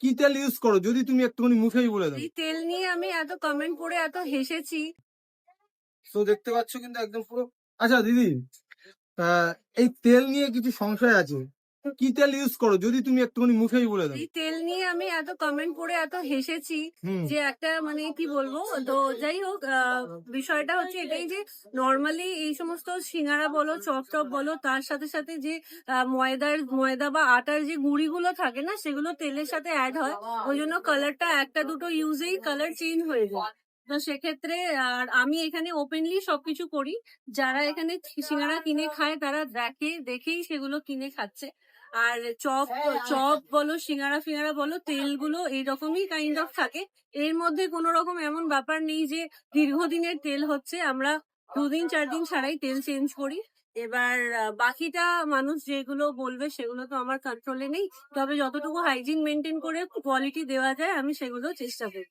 কি তেল ইউজ করো? যদি তুমি একটুখানি মুখেই বলে দাও। এই তেল নিয়ে আমি এত কমেন্ট করে এত হেসেছি। তো দেখতে পাচ্ছ কিন্তু একদম পুরো আচ্ছা দিদি আহ, এই তেল নিয়ে কিছু সংশয় আছে। কি তেল ইউজ করো? যদি তুমি একটুখানি মুখেই বলে দাও। এই তেল নিয়ে আমি এত কমেন্ট করে এত হেসেছি যে একটা মানে কি বলব? তো যাই হোক বিষয়টা হচ্ছে এটাই যে নর্মালি এই সমস্ত সিঙ্গারা বলো চপ টপ বলো তার সাথে সাথে যে ময়দার ময়দা বা আটার যে গুঁড়িগুলো থাকে না সেগুলো তেলের সাথে অ্যাড হয়। ওই জন্য কালারটা একটা দুটো ইউজেই কালার চেঞ্জ হয়ে যায়। তো সেক্ষেত্রে আর আমি এখানে ওপেনলি সবকিছু করি। যারা এখানে সিঙ্গারা কিনে খায় তারা দেখে দেখেই সেগুলো কিনে খাচ্ছে। আর চপ চপ বলো সিঙ্গারা ফিঙ্গারা বলো তেলগুলো এইরকমই কাইন্ড অফ থাকে। এর মধ্যে কোনো রকম এমন ব্যাপার নেই যে দীর্ঘদিনের তেল হচ্ছে আমরা দুদিন চার দিন ছাড়াই তেল চেঞ্জ করি। এবার বাকিটা মানুষ যেগুলো বলবে সেগুলো তো আমার কন্ট্রোলে নেই। তবে যতটুকু হাইজিন মেনটেন করে কোয়ালিটি দেওয়া যায় আমি সেগুলো চেষ্টা করি।